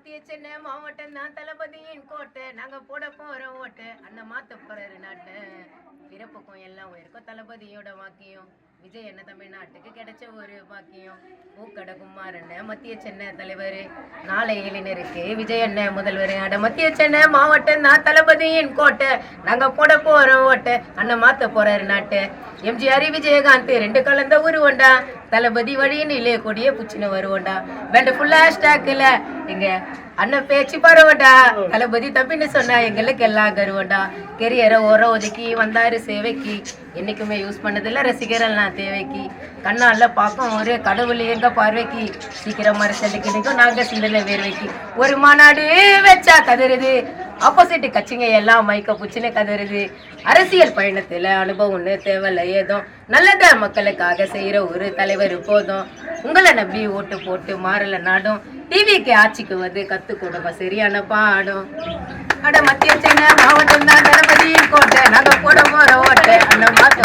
மத்திய சென்னை மாவட்டம் தான் தளபதியின் கோட்டை. நாங்க போட போற ஓட்டு. அந்த மாத்த போறாரு நாட்டை. பிறப்புக்கும் எல்லாம் உயிருக்கும் தளபதியோட வாக்கியம். விஜய் என்ன தமிழ்நாட்டுக்கு கிடைச்ச ஒரு பாக்கியம் பூக்கட குமாரண்ண மத்திய சென்னை தலைவர். நாளை இளைஞருக்கு விஜய் அண்ணன் முதல்வர். அட மத்திய சென்னை மாவட்டம் தான் தளபதியின் கோட்டை. நாங்க போட போறோம் ஓட்டை. அண்ணன் மாத்த போறாரு நாட்டு. எம்ஜிஆர் விஜயகாந்த் ரெண்டு கலந்த உருவண்டா. தளபதி வழியினிலே கொடிய புச்சின வருவோண்டா. வேண்ட ஃபுல்லா ஸ்டாக்ல எங்க அண்ணன் பேச்சு பரவண்டா. தளபதி தம்பின்னு சொன்னா எங்களுக்கு எல்லாம் கருவண்டா. கெரியரை ஓர ஒதுக்கி வந்தாரு சேவைக்கு. என்னைக்குமே யூஸ் பண்ணதில்ல ரசிகர் நான் தேவைக்கு. கண்ணால பார்க்கும் ஒரு கடவுள் எங்க பார்வைக்கு. சீக்கிரமா செல்லுக்கு கிடைக்கும் நாங்க சிந்தனை வேர்வைக்கு. ஒரு மாநாடு வச்சா கதறுது. ஆப்போசிட் கட்சிங்க எல்லாம் மைக்க புச்சின்னு கதறுது. அரசியல் பயணத்துல ஒன்று தேவையில்ல ஏதோ. நல்லத மக்களுக்காக செய்யற ஒரு தலைவர் போதும். உங்களை நம்பி ஓட்டு போட்டு மாறல நாடும். டிவிக்கு ஆட்சிக்கு வந்து கத்து கொடுப்ப சரியான பாடம். அட மத்திய சென்னை மாவட்டம் தான் தளபதி கோட்டை. நாங்க போட போற ஓட்டை. அந்த மாத்த